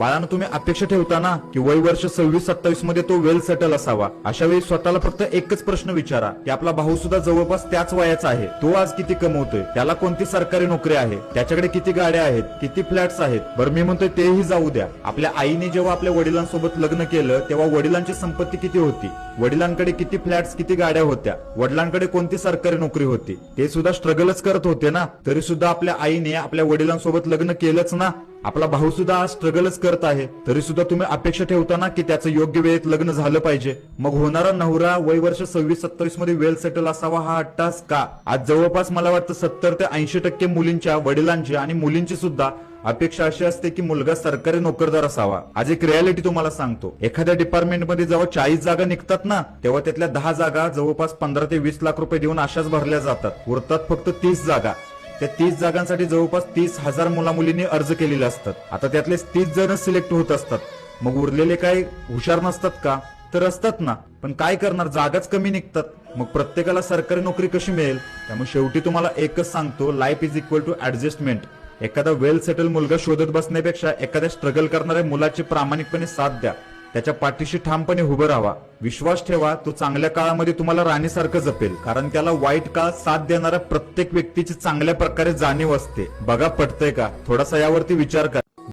बाळानं तुम्ही अपेक्षा ठेवता ना की वय वर्ष सव्वीस सत्तावीसमध्ये तो वेल सेटल असावा. अशा वेळी स्वतःला फक्त एकच प्रश्न विचारा की आपला भाऊ सुद्धा जवळपास त्याच वयाचा आहे. तो आज किती कमवतोय? त्याला कोणती सरकारी नोकरी आहे? त्याच्याकडे किती गाड्या आहेत? किती फ्लॅट्स आहेत? बरं मी म्हणतोय तेही जाऊ द्या. आपल्या आईने जेव्हा आपल्या वडिलांसोबत लग्न केलं तेव्हा वडिलांची संपत्ती किती होती? वडिलांकडे किती फ्लॅट्स किती गाड्या होत्या? वडिलांकडे कोणती सरकारी नोकरी होती? ते सुद्धा स्ट्रगलच करत होते ना? तरी सुद्धा आपल्या आईने आपल्या वडिलांसोबत लग्न केलंच ना? आपला भाऊ सुद्धा स्ट्रगलच करत आहे. तरी सुद्धा तुम्ही अपेक्षा ठेवताना की त्याचं योग्य वेळेत लग्न झालं पाहिजे. मग होणारा नवरा वय वर्ष सव्वीस सत्तावीसमध्ये वेल सेटल असावा हा अट्टास का? आज जवळपास मला वाटतं सत्तर ते ऐंशी टक्के मुलींच्या वडिलांची आणि मुलींची सुद्धा अपेक्षा अशी असते की मुलगा सरकारी नोकरदार असावा. आज एक रियालिटी तुम्हाला सांगतो. एखाद्या डिपार्टमेंटमध्ये जेव्हा चाळीस जागा निघतात ना तेव्हा त्यातल्या दहा जागा जवळपास पंधरा ते वीस लाख रुपये देऊन अशाच भरल्या जातात. उरतात फक्त तीस जागा. त्या तीस जागांसाठी जवळपास तीस हजार मुला मुलींनी अर्ज केलेले असतात. आता त्यातले तीस जण सिलेक्ट होत असतात. मग उरलेले काय हुशार नसतात का? तर असतात ना. पण काय करणार? जागाच कमी निघतात. मग प्रत्येकाला सरकारी नोकरी कशी मिळेल? त्यामुळे शेवटी तुम्हाला एकच सांगतो life is equal to adjustment एखादा वेल सेटल मुलगा शोधत बसण्यापेक्षा एखाद्या स्ट्रगल करणाऱ्या मुलाची प्रामाणिकपणे साथ द्या. त्याच्या पाठीशी ठामपणे उभं राहा विश्वास ठेवा तो चांगल्या काळामध्ये तुम्हाला राणीसारखं जपेल. कारण त्याला वाईट काळ साथ देणाऱ्या प्रत्येक व्यक्तीची चांगल्या प्रकारे जाणीव असते. बघा पटतंय का? थोडासा यावरती विचार करा.